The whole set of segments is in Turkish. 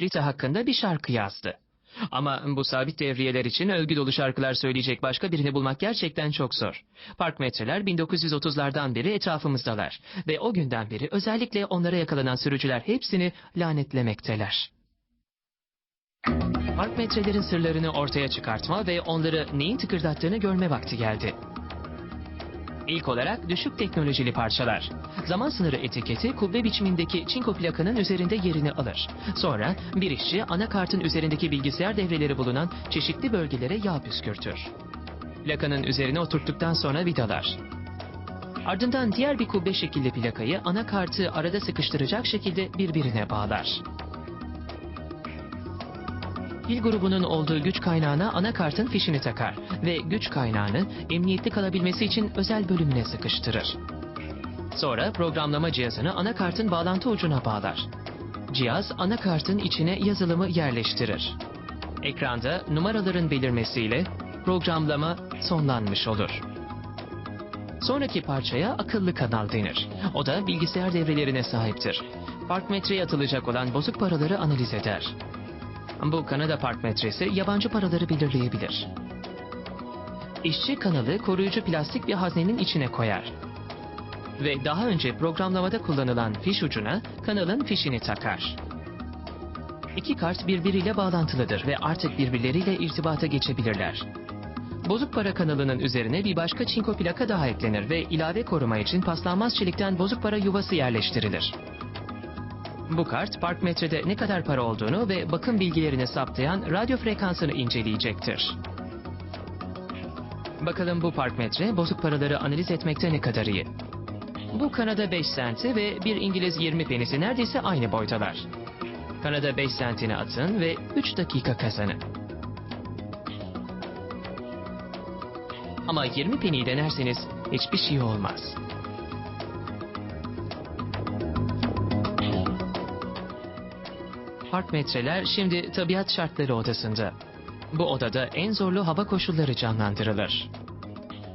Rita hakkında bir şarkı yazdı. Ama bu sabit devriyeler için övgü dolu şarkılar söyleyecek başka birini bulmak gerçekten çok zor. Park metreler 1930'lardan beri etrafımızdalar. Ve o günden beri özellikle onlara yakalanan sürücüler hepsini lanetlemekteler. Park metrelerin sırlarını ortaya çıkartma ve onları neyin tıkırdattığını görme vakti geldi. İlk olarak düşük teknolojili parçalar. Zaman sınırı etiketi kubbe biçimindeki çinko plakanın üzerinde yerini alır. Sonra bir işçi anakartın üzerindeki bilgisayar devreleri bulunan çeşitli bölgelere yağ püskürtür. Plakanın üzerine oturttuktan sonra vidalar. Ardından diğer bir kubbe şekilli plakayı anakartı arada sıkıştıracak şekilde birbirine bağlar. Pil grubunun olduğu güç kaynağına anakartın fişini takar ve güç kaynağını emniyetli kalabilmesi için özel bölümüne sıkıştırır. Sonra programlama cihazını anakartın bağlantı ucuna bağlar. Cihaz anakartın içine yazılımı yerleştirir. Ekranda numaraların belirmesiyle programlama sonlanmış olur. Sonraki parçaya akıllı kanal denir. O da bilgisayar devrelerine sahiptir. Park metreye atılacak olan bozuk paraları analiz eder. Bu Kanada park metresi yabancı paraları belirleyebilir. İşçi kanalı koruyucu plastik bir haznenin içine koyar. Ve daha önce programlamada kullanılan fiş ucuna kanalın fişini takar. İki kart birbiriyle bağlantılıdır ve artık birbirleriyle irtibata geçebilirler. Bozuk para kanalının üzerine bir başka çinko plaka daha eklenir ve ilave koruma için paslanmaz çelikten bozuk para yuvası yerleştirilir. Bu kart park metrede ne kadar para olduğunu ve bakım bilgilerini saptayan radyo frekansını inceleyecektir. Bakalım bu park metre bozuk paraları analiz etmekte ne kadar iyi. Bu Kanada 5 senti ve bir İngiliz 20 penisi neredeyse aynı boydalar. Kanada 5 sentini atın ve 3 dakika kazanın. Ama 20 peniyi denerseniz hiçbir şey olmaz. Park metreler şimdi tabiat şartları odasında. Bu odada en zorlu hava koşulları canlandırılır.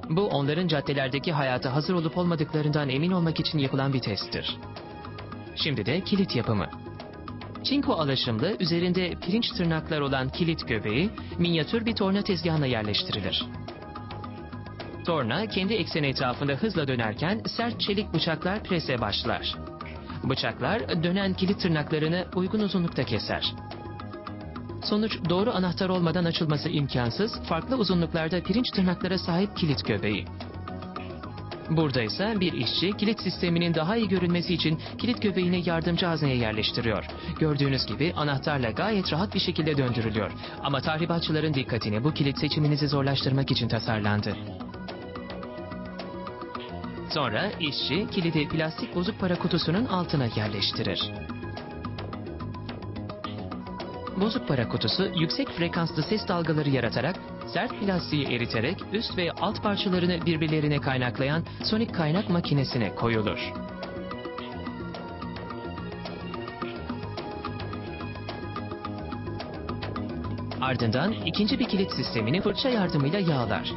Bu onların caddelerdeki hayata hazır olup olmadıklarından emin olmak için yapılan bir testtir. Şimdi de kilit yapımı. Çinko alaşımlı üzerinde pirinç tırnaklar olan kilit göbeği minyatür bir torna tezgahına yerleştirilir. Torna kendi ekseni etrafında hızla dönerken sert çelik bıçaklar prese başlar. Bıçaklar dönen kilit tırnaklarını uygun uzunlukta keser. Sonuç doğru anahtar olmadan açılması imkansız, farklı uzunluklarda pirinç tırnaklara sahip kilit göbeği. Burada ise bir işçi kilit sisteminin daha iyi görünmesi için kilit göbeğini yardımcı hazneye yerleştiriyor. Gördüğünüz gibi anahtarla gayet rahat bir şekilde döndürülüyor. Ama tahribatçıların dikkatini bu kilit seçiminizi zorlaştırmak için tasarlandı. Sonra işçi kilidi plastik bozuk para kutusunun altına yerleştirir. Bozuk para kutusu yüksek frekanslı ses dalgaları yaratarak sert plastiği eriterek üst ve alt parçalarını birbirlerine kaynaklayan sonik kaynak makinesine koyulur. Ardından ikinci bir kilit sistemini fırça yardımıyla yağlar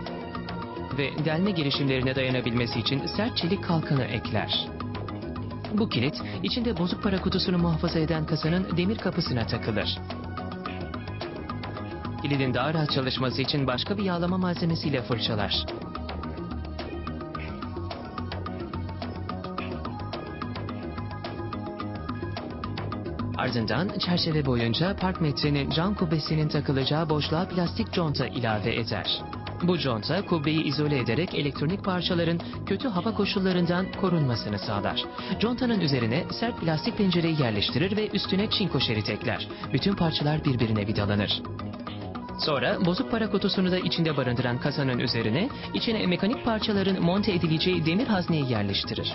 ve delme girişimlerine dayanabilmesi için sert çelik kalkanı ekler. Bu kilit içinde bozuk para kutusunu muhafaza eden kasanın demir kapısına takılır. Kilidin daha rahat çalışması için başka bir yağlama malzemesiyle fırçalar. Ardından çerçeve boyunca park metrenin cam kubbesinin takılacağı boşluğa plastik conta ilave eder. Bu conta kubbeyi izole ederek elektronik parçaların kötü hava koşullarından korunmasını sağlar. Contanın üzerine sert plastik pencereyi yerleştirir ve üstüne çinko şerit ekler. Bütün parçalar birbirine vidalanır. Sonra bozuk para kutusunu da içinde barındıran kasanın üzerine içine mekanik parçaların monte edileceği demir hazneyi yerleştirir.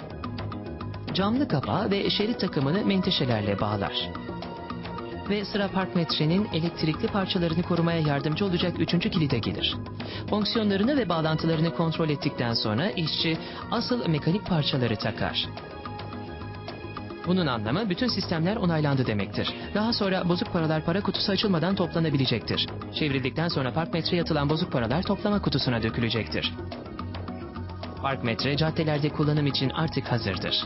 Camlı kapağı ve şerit takımını menteşelerle bağlar. Ve sıra park metrenin elektrikli parçalarını korumaya yardımcı olacak üçüncü kilide gelir. Fonksiyonlarını ve bağlantılarını kontrol ettikten sonra işçi asıl mekanik parçaları takar. Bunun anlamı bütün sistemler onaylandı demektir. Daha sonra bozuk paralar para kutusu açılmadan toplanabilecektir. Çevrildikten sonra park metreye atılan bozuk paralar toplama kutusuna dökülecektir. Park metre caddelerde kullanım için artık hazırdır.